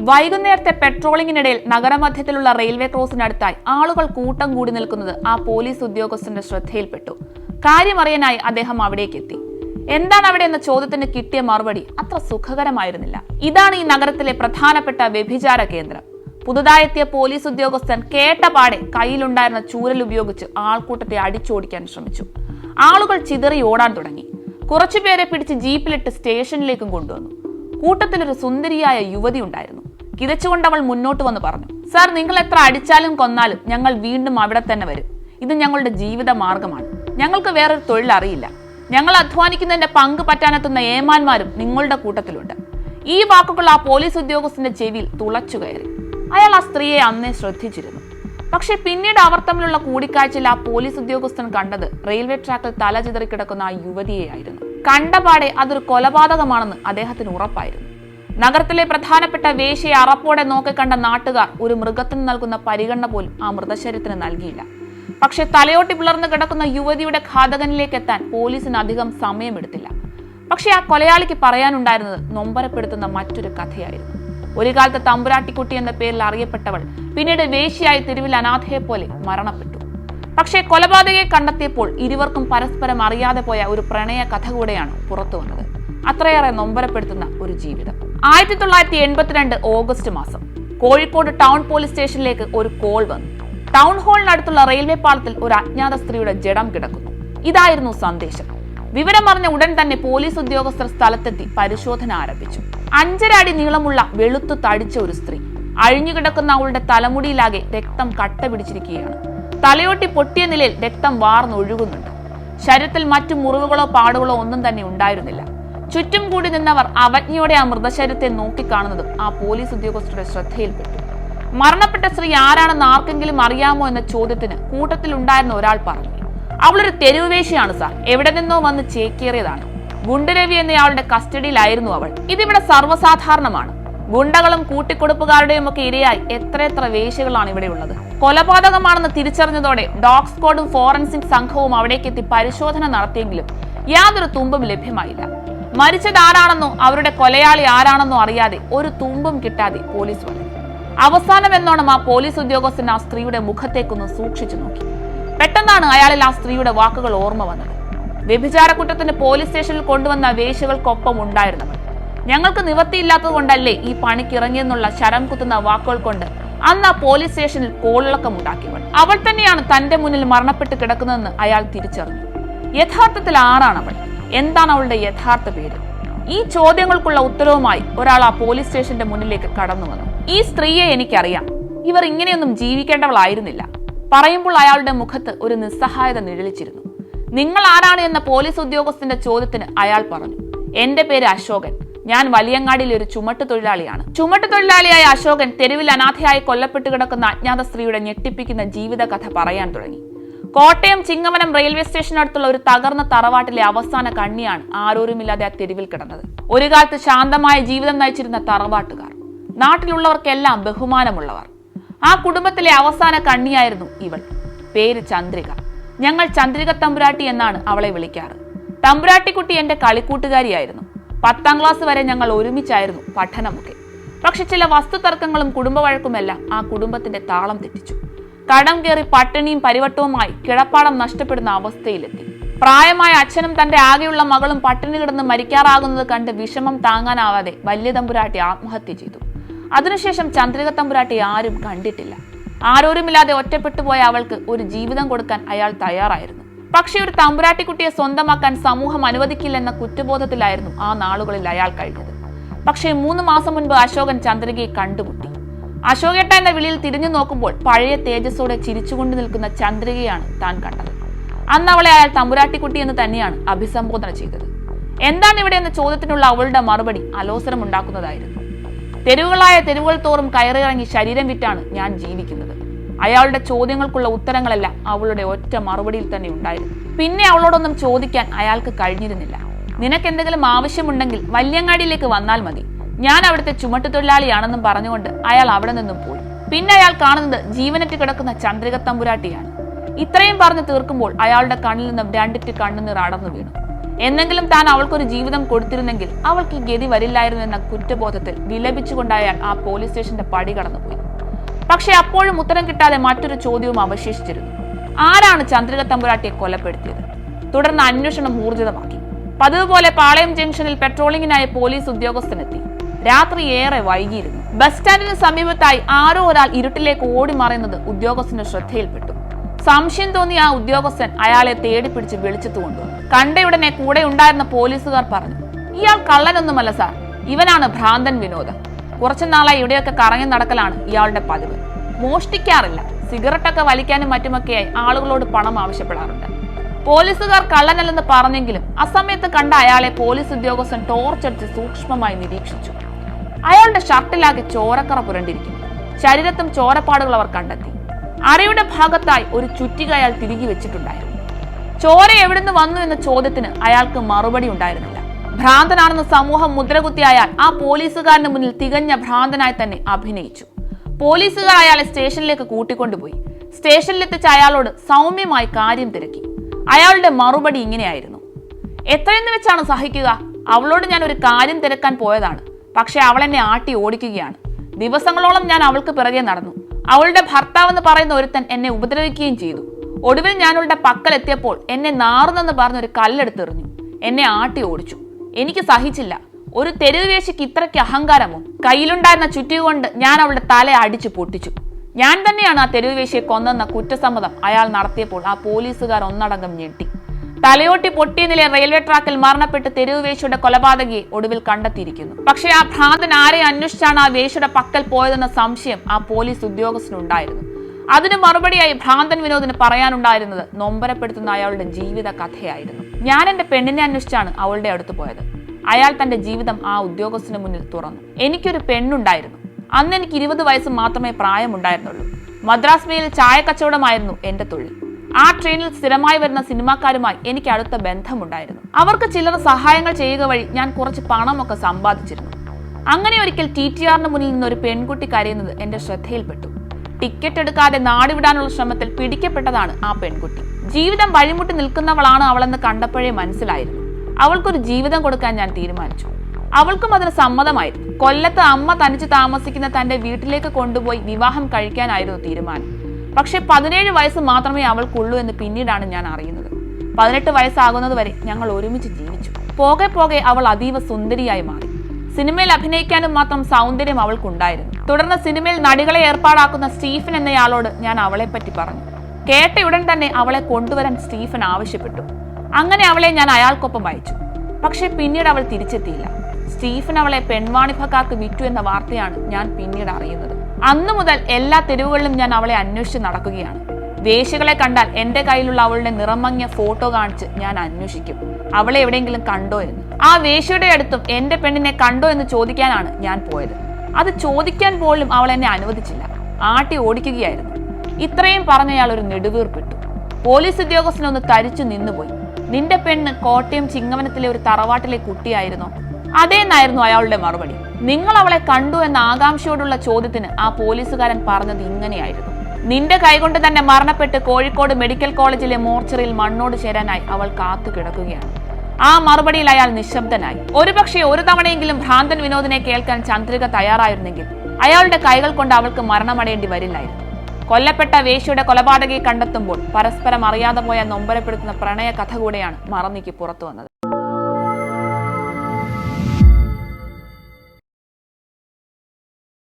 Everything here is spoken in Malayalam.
വൈകുന്നേരത്തെ പെട്രോളിങ്ങിനിടയിൽ നഗരമധ്യത്തിലുള്ള റെയിൽവേ ക്രോസിനടുത്തായി ആളുകൾ കൂട്ടം കൂടി നിൽക്കുന്നത് ആ പോലീസ് ഉദ്യോഗസ്ഥന്റെ ശ്രദ്ധയിൽപ്പെട്ടു. കാര്യമറിയാനായി അദ്ദേഹം അവിടേക്ക് എത്തി എന്താണ് അവിടെ എന്ന ചോദ്യത്തിന് കിട്ടിയ മറുപടി അത്ര സുഖകരമായിരുന്നില്ല. ഇതാണ് ഈ നഗരത്തിലെ പ്രധാനപ്പെട്ട വ്യഭിചാര കേന്ദ്രം. പുതുതായെത്തിയ പോലീസ് ഉദ്യോഗസ്ഥൻ കേട്ട പാടെ കയ്യിലുണ്ടായിരുന്ന ചൂരൽ ഉപയോഗിച്ച് ആൾക്കൂട്ടത്തെ അടിച്ചോടിക്കാൻ ശ്രമിച്ചു. ആളുകൾ ചിതറി ഓടാൻ തുടങ്ങി. കുറച്ചുപേരെ പിടിച്ച് ജീപ്പിലിട്ട് സ്റ്റേഷനിലേക്കും കൊണ്ടുവന്നു. കൂട്ടത്തിലൊരു സുന്ദരിയായ യുവതി ഉണ്ടായിരുന്നു. കിതച്ചുകൊണ്ട് അവൾ മുന്നോട്ട് വന്ന് പറഞ്ഞു സാർ നിങ്ങൾ എത്ര അടിച്ചാലും കൊന്നാലും ഞങ്ങൾ വീണ്ടും അവിടെ തന്നെ വരും. ഇത് ഞങ്ങളുടെ ജീവിത മാർഗമാണ് ഞങ്ങൾക്ക് വേറൊരു തൊഴിൽ അറിയില്ല. ഞങ്ങൾ അധ്വാനിക്കുന്നതിന്റെ പങ്ക് പറ്റാനെത്തുന്ന ഏമാന്മാരും നിങ്ങളുടെ കൂട്ടത്തിലുണ്ട്. ഈ വാക്കുകൾ ആ പോലീസ് ഉദ്യോഗസ്ഥന്റെ ചെവിയിൽ തുളച്ചു കയറി. അയാൾ ആ സ്ത്രീയെ അന്നേ ശ്രദ്ധിച്ചിരുന്നു. പക്ഷെ പിന്നീട് അവർ തമ്മിലുള്ള കൂടിക്കാഴ്ചയിൽ ആ പോലീസ് ഉദ്യോഗസ്ഥൻ കണ്ടത് റെയിൽവേ ട്രാക്കിൽ തല ചിതറി കിടക്കുന്ന ആ യുവതിയെയായിരുന്നു. കണ്ടപാടെ അതൊരു കൊലപാതകമാണെന്ന് അദ്ദേഹത്തിന് ഉറപ്പായിരുന്നു. നഗരത്തിലെ പ്രധാനപ്പെട്ട വേശയെ അറപ്പോടെ നോക്കിക്കണ്ട നാട്ടുകാർ ഒരു മൃഗത്തിന് നൽകുന്ന പരിഗണന പോലും ആ മൃതശരീരത്തിന് നൽകിയില്ല. പക്ഷെ തലയോട്ടി പിളർന്നു കിടക്കുന്ന യുവതിയുടെ ഘാതകനിലേക്ക് എത്താൻ പോലീസിന് അധികം സമയമെടുത്തില്ല. പക്ഷെ ആ കൊലയാളിക്ക് പറയാനുണ്ടായിരുന്നത് നൊമ്പരപ്പെടുത്തുന്ന മറ്റൊരു കഥയായിരുന്നു. ഒരു കാലത്ത് തമ്പുരാട്ടിക്കുട്ടി എന്ന പേരിൽ അറിയപ്പെട്ടവൾ പിന്നീട് വേശിയായി തെരുവിൽ അനാഥയെ പോലെ മരണപ്പെട്ടു. പക്ഷേ കൊലപാതകയെ കണ്ടെത്തിയപ്പോൾ ഇരുവർക്കും പരസ്പരം അറിയാതെ പോയ ഒരു പ്രണയ കഥ കൂടെയാണ് പുറത്തു വന്നത്. അത്രയേറെ നൊമ്പരപ്പെടുത്തുന്ന ഒരു ജീവിതം. ആയിരത്തി തൊള്ളായിരത്തി എൺപത്തിരണ്ട് ഓഗസ്റ്റ് മാസം കോഴിക്കോട് ടൗൺ പോലീസ് സ്റ്റേഷനിലേക്ക് ഒരു കോൾ വന്നു. ടൗൺ ഹാളിനടുത്തുള്ള റെയിൽവേ പാളത്തിൽ ഒരു അജ്ഞാത സ്ത്രീയുടെ ജഡം കിടക്കുന്നു. ഇതായിരുന്നു സന്ദേശം. വിവരം അറിഞ്ഞ ഉടൻ തന്നെ പോലീസ് ഉദ്യോഗസ്ഥർ സ്ഥലത്തെത്തി പരിശോധന ആരംഭിച്ചു. അഞ്ചര അടി നീളമുള്ള വെളുത്തു തടിച്ച ഒരു സ്ത്രീ അഴിഞ്ഞുകിടക്കുന്ന അവളുടെ തലമുടിയിലാകെ രക്തം കട്ട പിടിച്ചിരിക്കുകയാണ് തലയോട്ടി പൊട്ടിയ നിലയിൽ രക്തം വാർന്നൊഴുകുന്നുണ്ട്. ശരീരത്തിൽ മറ്റു മുറിവുകളോ പാടുകളോ ഒന്നും തന്നെ ഉണ്ടായിരുന്നില്ല. ചുറ്റും കൂടി നിന്നവർ അവജ്ഞയോടെ ആ മൃതശരീരത്തെ നോക്കിക്കാണുന്നതും ആ പോലീസ് ഉദ്യോഗസ്ഥരുടെ ശ്രദ്ധയിൽപ്പെട്ടു. മരണപ്പെട്ട സ്ത്രീ ആരാണെന്ന് ആർക്കെങ്കിലും അറിയാമോ എന്ന ചോദ്യത്തിന് കൂട്ടത്തിൽ ഉണ്ടായിരുന്ന ഒരാൾ പറഞ്ഞു അവളൊരു തെരുവേശിയാണ് സാർ. എവിടെ നിന്നോ വന്ന് ചേക്കേറിയതാണ്. ഗുണ്ടരവി എന്നയാളുടെ കസ്റ്റഡിയിലായിരുന്നു അവൾ. ഇതിവിടെ സർവസാധാരണമാണ്. ഗുണ്ടകളും കൂട്ടിക്കൊടുപ്പുകാരുടെയും ഒക്കെ ഇരയായി എത്രയെത്ര വേശികളാണ് ഇവിടെ ഉള്ളത്. കൊലപാതകമാണെന്ന് തിരിച്ചറിഞ്ഞതോടെ ഡോഗ് സ്ക്വാഡും ഫോറൻസിക് സംഘവും അവിടേക്കെത്തി പരിശോധന നടത്തിയെങ്കിലും യാതൊരു തുമ്പും ലഭ്യമായില്ല. മരിച്ചത് ആരാണെന്നോ അവരുടെ കൊലയാളി ആരാണെന്നോ അറിയാതെ ഒരു തുമ്പും കിട്ടാതെ പോലീസ് വന്നു. അവസാനം എന്നോണം ആ പോലീസ് ഉദ്യോഗസ്ഥൻ ആ സ്ത്രീയുടെ മുഖത്തേക്കൊന്ന് സൂക്ഷിച്ചു നോക്കി. പെട്ടെന്നാണ് അയാളിൽ ആ സ്ത്രീയുടെ വാക്കുകൾ ഓർമ്മ വന്നത്. വ്യഭിചാരക്കുറ്റത്തിന് പോലീസ് സ്റ്റേഷനിൽ കൊണ്ടുവന്ന വേശ്യകൾക്കൊപ്പം ഉണ്ടായിരുന്നവർ ഞങ്ങൾക്ക് നിവർത്തിയില്ലാത്തത് കൊണ്ടല്ലേ ഈ പണിക്ക് ഇറങ്ങിയെന്നുള്ള ശരം കുത്തുന്ന വാക്കുകൾ കൊണ്ട് അന്ന് ആ പോലീസ് സ്റ്റേഷനിൽ കോളിളക്കമുണ്ടാക്കിയവൾ അവൾ തന്നെയാണ് തന്റെ മുന്നിൽ മരണപ്പെട്ട് കിടക്കുന്നതെന്ന് അയാൾ തിരിച്ചറിഞ്ഞു. യഥാർത്ഥത്തിൽ ആരാണവൾ? എന്താണ് അവളുടെ യഥാർത്ഥ പേര്? ഈ ചോദ്യങ്ങൾക്കുള്ള ഉത്തരവുമായി ഒരാൾ ആ പോലീസ് സ്റ്റേഷന്റെ മുന്നിലേക്ക് കടന്നു വന്നു. ഈ സ്ത്രീയെ എനിക്കറിയാം. ഇവർ ഇങ്ങനെയൊന്നും ജീവിക്കേണ്ടവളായിരുന്നില്ല. പറയുമ്പോൾ അയാളുടെ മുഖത്ത് ഒരു നിസ്സഹായത നിഴലിച്ചിരുന്നു. നിങ്ങൾ ആരാണ്? എന്ന പോലീസ് ഉദ്യോഗസ്ഥന്റെ ചോദ്യത്തിന് അയാൾ പറഞ്ഞു. എന്റെ പേര് അശോകൻ. ഞാൻ വലിയങ്ങാടിയിലെ ഒരു ചുമട്ട് തൊഴിലാളിയാണ്. ചുമട്ട് തൊഴിലാളിയായ അശോകൻ തെരുവിൽ അനാഥയായി കൊല്ലപ്പെട്ടു കിടക്കുന്ന അജ്ഞാത സ്ത്രീയുടെ ഞെട്ടിപ്പിക്കുന്ന ജീവിത കഥ പറയാൻ തുടങ്ങി. കോട്ടയം ചിങ്ങമനം റെയിൽവേ സ്റ്റേഷനടുത്തുള്ള ഒരു തകർന്ന തറവാട്ടിലെ അവസാന കണ്ണിയാണ് ആരോരുമില്ലാതെ ആ തെരുവിൽ കിടന്നത്. ഒരു കാലത്ത് ശാന്തമായ ജീവിതം നയിച്ചിരുന്ന തറവാട്ടുകാർ. നാട്ടിലുള്ളവർക്കെല്ലാം ബഹുമാനമുള്ളവർ. ആ കുടുംബത്തിലെ അവസാന കണ്ണിയായിരുന്നു ഇവൾ. പേര് ചന്ദ്രിക. ഞങ്ങൾ ചന്ദ്രിക തമ്പുരാട്ടി എന്നാണ് അവളെ വിളിക്കാറ്. തമ്പുരാട്ടിക്കുട്ടി എന്റെ കളിക്കൂട്ടുകാരിയായിരുന്നു. പത്താം ക്ലാസ് വരെ ഞങ്ങൾ ഒരുമിച്ചായിരുന്നു പഠനമൊക്കെ. പക്ഷെ ചില വസ്തുതർക്കങ്ങളും കുടുംബവഴക്കുമെല്ലാം ആ കുടുംബത്തിന്റെ താളം തെറ്റിച്ചു. കടം കയറി പട്ടിണിയും പരിവട്ടവുമായി കിടപ്പാടം നഷ്ടപ്പെടുന്ന അവസ്ഥയിലെത്തി. പ്രായമായ അച്ഛനും തന്റെ ആകെയുള്ള മകളും പട്ടിണി കിടന്ന് മരിക്കാറാകുന്നത് കണ്ട് വിഷമം താങ്ങാനാവാതെ വലിയ തമ്പുരാട്ടി ആത്മഹത്യ ചെയ്തു. അതിനുശേഷം ചന്ദ്രിക തമ്പുരാട്ടി ആരും കണ്ടിട്ടില്ല. ആരോരുമില്ലാതെ ഒറ്റപ്പെട്ടു പോയ അവൾക്ക് ഒരു ജീവിതം കൊടുക്കാൻ അയാൾ തയ്യാറായിരുന്നു. പക്ഷേ ഒരു തമ്പുരാട്ടിക്കുട്ടിയെ സ്വന്തമാക്കാൻ സമൂഹം അനുവദിക്കില്ലെന്ന കുറ്റബോധത്തിലായിരുന്നു ആ നാളുകളിൽ അയാൾ കഴിഞ്ഞത്. പക്ഷേ മൂന്ന് മാസം മുൻപ് അശോകൻ ചന്ദ്രികയെ കണ്ടുമുട്ടി. അശോകേട്ട എന്ന വിളിയിൽ തിരിഞ്ഞു നോക്കുമ്പോൾ പഴയ തേജസ്സോടെ ചിരിച്ചുകൊണ്ട് നിൽക്കുന്ന ചന്ദ്രികയാണ് താൻ കണ്ടത്. അന്ന് അവളെ അയാൾ തമ്പുരാട്ടിക്കുട്ടി എന്ന് തന്നെയാണ് അഭിസംബോധന ചെയ്തത്. എന്താണ് ഇവിടെ എന്ന ചോദ്യത്തിനുള്ള അവളുടെ മറുപടി അലോസരം ഉണ്ടാക്കുന്നതായിരുന്നു തെരുവുകളായ തെരുവുകൾ തോറും കയറിയിറങ്ങി ശരീരം വിറ്റാണ് ഞാൻ ജീവിക്കുന്നത്. അയാളുടെ ചോദ്യങ്ങൾക്കുള്ള ഉത്തരങ്ങളെല്ലാം അവളുടെ ഒറ്റ മറുപടിയിൽ തന്നെ ഉണ്ടായിരുന്നു. പിന്നെ അവളോടൊന്നും ചോദിക്കാൻ അയാൾക്ക് കഴിഞ്ഞിരുന്നില്ല. നിനക്കെന്തെങ്കിലും ആവശ്യമുണ്ടെങ്കിൽ വല്യങ്ങാടിയിലേക്ക് വന്നാൽ മതി. ഞാൻ അവിടുത്തെ ചുമട്ടുതൊഴിലാളിയാണെന്നും പറഞ്ഞുകൊണ്ട് അയാൾ അവിടെ നിന്നും പോയി. പിന്നെ അയാൾ കാണുന്നത് ജീവനറ്റ് കിടക്കുന്ന ചന്ദ്രിക തമ്പുരാട്ടിയാണ്. ഇത്രയും പറഞ്ഞു തീർക്കുമ്പോൾ അയാളുടെ കണ്ണിൽ നിന്നും രണ്ടിറ്റ് കണ്ണുനീർ അടർന്നു വീണു. എന്നെങ്കിലും താൻ അവൾക്കൊരു ജീവിതം കൊടുത്തിരുന്നെങ്കിൽ അവൾക്ക് ഗതി വരില്ലായിരുന്നു എന്ന കുറ്റബോധത്തിൽ വിലപിച്ചുകൊണ്ട് അയാൾ ആ പോലീസ് സ്റ്റേഷന്റെ പടി കടന്നുപോയി. പക്ഷെ അപ്പോഴും ഉത്തരം കിട്ടാതെ മറ്റൊരു ചോദ്യവും അവശേഷിച്ചിരുന്നു. ആരാണ് ചന്ദ്രിക തമ്പുരാട്ടിയെ കൊലപ്പെടുത്തിയത്? തുടർന്ന് അന്വേഷണം ഊർജിതമാക്കി. പതിവ് പോലെ പാളയം ജംഗ്ഷനിൽ പെട്രോളിംഗിനായി പോലീസ് ഉദ്യോഗസ്ഥനെത്തി. രാത്രി ഏറെ വൈകിയിരുന്നു. ബസ് സ്റ്റാൻഡിന് സമീപത്തായി ആരോ ഒരാൾ ഇരുട്ടിലേക്ക് ഓടി മറയുന്നത് ഉദ്യോഗസ്ഥന്റെ ശ്രദ്ധയിൽപ്പെട്ടു. സംശയം തോന്നിയ ആ ഉദ്യോഗസ്ഥൻ അയാളെ തേടിപ്പിടിച്ച് വെളിച്ചത്ത് കൊണ്ടുവന്നു. കണ്ടയുടനെ കൂടെ ഉണ്ടായിരുന്ന പോലീസുകാർ പറഞ്ഞു ഇയാൾ കള്ളനൊന്നുമല്ല സാർ. ഇവനാണ് ഭ്രാന്തൻ വിനോദം. കുറച്ചു നാളായി ഇവിടെയൊക്കെ കറങ്ങി നടക്കലാണ് ഇയാളുടെ പതിവ്. മോഷ്ടിക്കാറില്ല. സിഗരറ്റൊക്കെ വലിക്കാനും മറ്റുമൊക്കെയായി ആളുകളോട് പണം ആവശ്യപ്പെടാറുണ്ട്. പോലീസുകാർ കള്ളനല്ലെന്ന് പറഞ്ഞെങ്കിലും അസമയത്ത് കണ്ട അയാളെ പോലീസ് ഉദ്യോഗസ്ഥൻ ടോർച്ചടിച്ച് സൂക്ഷ്മമായി നിരീക്ഷിച്ചു. അയാളുടെ ഷർട്ടിലാകെ ചോരക്കറ പുരണ്ടിരിക്കുന്നു. ശരീരത്തും ചോരപ്പാടുകൾ അവർ കണ്ടെത്തി. അരയുടെ ഭാഗത്തായി ഒരു ചുറ്റിക അയാൾ തിരികെ വെച്ചിട്ടുണ്ടായിരുന്നു. ചോര എവിടുന്ന് വന്നു എന്ന ചോദ്യത്തിന് അയാൾക്ക് മറുപടി ഉണ്ടായിരുന്നില്ല. ഭ്രാന്തനാണെന്ന് സമൂഹം മുദ്രകുത്തി അയാൾ ആ പോലീസുകാരന് മുന്നിൽ തികഞ്ഞ ഭ്രാന്തനായി തന്നെ അഭിനയിച്ചു. പോലീസുകാർ അയാളെ സ്റ്റേഷനിലേക്ക് കൂട്ടിക്കൊണ്ടുപോയി. സ്റ്റേഷനിലെത്തിച്ച അയാളോട് സൗമ്യമായി കാര്യം തിരക്കി. അയാളുടെ മറുപടി ഇങ്ങനെയായിരുന്നു. എത്രയെന്ന് വെച്ചാണ് സഹിക്കുക? അവളോട് ഞാൻ ഒരു കാര്യം തിരക്കാൻ പോയതാണ്. പക്ഷെ അവൾ എന്നെ ആട്ടി ഓടിക്കുകയാണ്. ദിവസങ്ങളോളം ഞാൻ അവൾക്ക് പിറകെ നടന്നു. അവളുടെ ഭർത്താവെന്ന് പറയുന്ന ഒരുത്തൻ എന്നെ ഉപദ്രവിക്കുകയും ചെയ്തു. ഒടുവിൽ ഞാൻ അവളുടെ പക്കൽ എത്തിയപ്പോൾ എന്നെ നാറുന്നെന്ന് പറഞ്ഞ് ഒരു കല്ലെടുത്തെറിഞ്ഞു. എന്നെ ആട്ടി ഓടിച്ചു. എനിക്ക് സഹിച്ചില്ല. ഒരു തെരുവ് വേശിക്ക് ഇത്രയ്ക്ക് അഹങ്കാരമോ? കയ്യിലുണ്ടായിരുന്ന ചുറ്റിക കൊണ്ട് ഞാൻ അവളുടെ തല അടിച്ചു പൊട്ടിച്ചു. ഞാൻ തന്നെയാണ് ആ തെരുവ് വേശിയെ കൊന്നെന്ന കുറ്റസമ്മതം അയാൾ നടത്തിയപ്പോൾ ആ പോലീസുകാർ ഒന്നടങ്കം ഞെട്ടി. തലയോട്ടി പൊട്ടിയ നില റെയിൽവേ ട്രാക്കിൽ മരണപ്പെട്ട് തെരുവ് വേശിയുടെ കൊലപാതകയെ ഒടുവിൽ കണ്ടെത്തിയിരിക്കുന്നു. പക്ഷേ ആ ഭ്രാന്തൻ ആരെ അന്വേഷിച്ചാണ് ആ വേശിയുടെ പക്കൽ പോയതെന്ന സംശയം ആ പോലീസ് ഉദ്യോഗസ്ഥനുണ്ടായിരുന്നു. അതിന് മറുപടിയായി ഭ്രാന്തൻ വിനോദിന് പറയാനുണ്ടായിരുന്നത് നൊമ്പരപ്പെടുത്തുന്ന അയാളുടെ ജീവിത കഥയായിരുന്നു. ഞാൻ എന്റെ പെണ്ണിനെ അന്വേഷിച്ചാണ് അവളുടെ അടുത്ത് പോയത്. അയാൾ തന്റെ ജീവിതം ആ ഉദ്യോഗസ്ഥന് മുന്നിൽ തുറന്നു. എനിക്കൊരു പെണ്ണുണ്ടായിരുന്നു. അന്ന് എനിക്ക് ഇരുപത് വയസ്സ് മാത്രമേ പ്രായമുണ്ടായിരുന്നുള്ളൂ. മദ്രാസ് മെയിൽ ചായ കച്ചവടമായിരുന്നു എന്റെ തൊഴിൽ. ആ ട്രെയിനിൽ സ്ഥിരമായി വരുന്ന സിനിമാക്കാരുമായി എനിക്ക് അടുത്ത ബന്ധമുണ്ടായിരുന്നു. അവർക്ക് ചിലർ സഹായങ്ങൾ ചെയ്യുക വഴി ഞാൻ കുറച്ച് പണമൊക്കെ സമ്പാദിച്ചിരുന്നു. അങ്ങനെ ഒരിക്കൽ ടി ടി ആറിന് മുന്നിൽ നിന്ന് ഒരു പെൺകുട്ടി കരയുന്നത് എന്റെ ശ്രദ്ധയിൽപ്പെട്ടു. ടിക്കറ്റ് എടുക്കാതെ നാടുവിടാനുള്ള ശ്രമത്തിൽ പിടിക്കപ്പെട്ടതാണ് ആ പെൺകുട്ടി. ജീവിതം വഴിമുട്ടി നിൽക്കുന്നവളാണ് അവളെന്ന് കണ്ടപ്പോഴേ മനസ്സിലായിരുന്നു. അവൾക്കൊരു ജീവിതം കൊടുക്കാൻ ഞാൻ തീരുമാനിച്ചു. അവൾക്കും അതിന് സമ്മതമായിരുന്നു കൊല്ലത്ത് അമ്മ തനിച്ച് താമസിക്കുന്ന തന്റെ വീട്ടിലേക്ക് കൊണ്ടുപോയി വിവാഹം കഴിക്കാനായിരുന്നു തീരുമാനം. പക്ഷെ പതിനേഴ് വയസ്സ് മാത്രമേ അവൾക്കുള്ളൂ എന്ന് പിന്നീടാണ് ഞാൻ അറിയുന്നത്. പതിനെട്ട് വയസ്സാകുന്നത് വരെ ഞങ്ങൾ ഒരുമിച്ച് ജീവിച്ചു. പോകെ പോകെ അവൾ അതീവ സുന്ദരിയായി മാറി. സിനിമയിൽ അഭിനയിക്കാനും മാത്രം സൗന്ദര്യം അവൾക്കുണ്ടായിരുന്നു. തുടർന്ന് സിനിമയിൽ നടികളെ ഏർപ്പാടാക്കുന്ന സ്റ്റീഫൻ എന്നയാളോട് ഞാൻ അവളെ പറ്റി പറഞ്ഞു. കേട്ട ഉടൻ തന്നെ അവളെ കൊണ്ടുവരാൻ സ്റ്റീഫൻ ആവശ്യപ്പെട്ടു. അങ്ങനെ അവളെ ഞാൻ അയാൾക്കൊപ്പം അയച്ചു. പക്ഷെ പിന്നീട് അവൾ തിരിച്ചെത്തിയില്ല. സ്റ്റീഫൻ അവളെ പെൺവാണിഭക്കാർക്ക് വിറ്റു എന്ന വാർത്തയാണ് ഞാൻ പിന്നീട് അറിയുന്നത്. അന്നു മുതൽ എല്ലാ തെരുവുകളിലും ഞാൻ അവളെ അന്വേഷിച്ച് നടക്കുകയാണ്. വേശികളെ കണ്ടാൽ എന്റെ കയ്യിലുള്ള അവളുടെ നിറമങ്ങിയ ഫോട്ടോ കാണിച്ച് ഞാൻ അന്വേഷിക്കും. അവളെ എവിടെയെങ്കിലും കണ്ടോ എന്ന്. ആ വേശിയുടെ അടുത്തും എന്റെ പെണ്ണിനെ കണ്ടോ എന്ന് ചോദിക്കാനാണ് ഞാൻ പോയത്. അത് ചോദിക്കാൻ പോലും അവൾ എന്നെ അനുവദിച്ചില്ല. ആട്ടി ഓടിക്കുകയായിരുന്നു. ഇത്രയും പറഞ്ഞയാൾ ഒരു നെടുവീർപ്പിട്ടു. പോലീസ് ഉദ്യോഗസ്ഥനൊന്ന് തരിച്ചു നിന്നുപോയി. നിന്റെ പെണ്ണ് കോട്ടയം ചിങ്ങവനത്തിലെ ഒരു തറവാട്ടിലെ കുട്ടിയായിരുന്നു. അതേന്നായിരുന്നു അയാളുടെ മറുപടി. നിങ്ങൾ അവളെ കണ്ടു എന്ന ആകാംക്ഷയോടുള്ള ചോദ്യത്തിന് ആ പോലീസുകാരൻ പറഞ്ഞത് ഇങ്ങനെയായിരുന്നു. നിന്റെ കൈകൊണ്ട് തന്നെ മരണപ്പെട്ട് കോഴിക്കോട് മെഡിക്കൽ കോളേജിലെ മോർച്ചറിയിൽ മണ്ണോട് ചേരാനായി അവൾ കാത്തു കിടക്കുകയാണ്. ആ മറുപടിയിൽ അയാൾ നിശബ്ദനായി. ഒരുപക്ഷെ ഒരു തവണയെങ്കിലും ഭ്രാന്തൻ വിനോദിനെ കേൾക്കാൻ ചന്ദ്രിക തയ്യാറായിരുന്നെങ്കിൽ അയാളുടെ കൈകൾ കൊണ്ട് അവൾക്ക് മരണമടയേണ്ടി വരില്ലായിരുന്നു. കൊല്ലപ്പെട്ട വേശിയുടെ കൊലപാതകയെ കണ്ടെത്തുമ്പോൾ പരസ്പരം അറിയാതെ പോയ നൊമ്പരപ്പെടുത്തുന്ന പ്രണയ കഥ കൂടെയാണ് മറന്നിക്ക് പുറത്തു വന്നത്.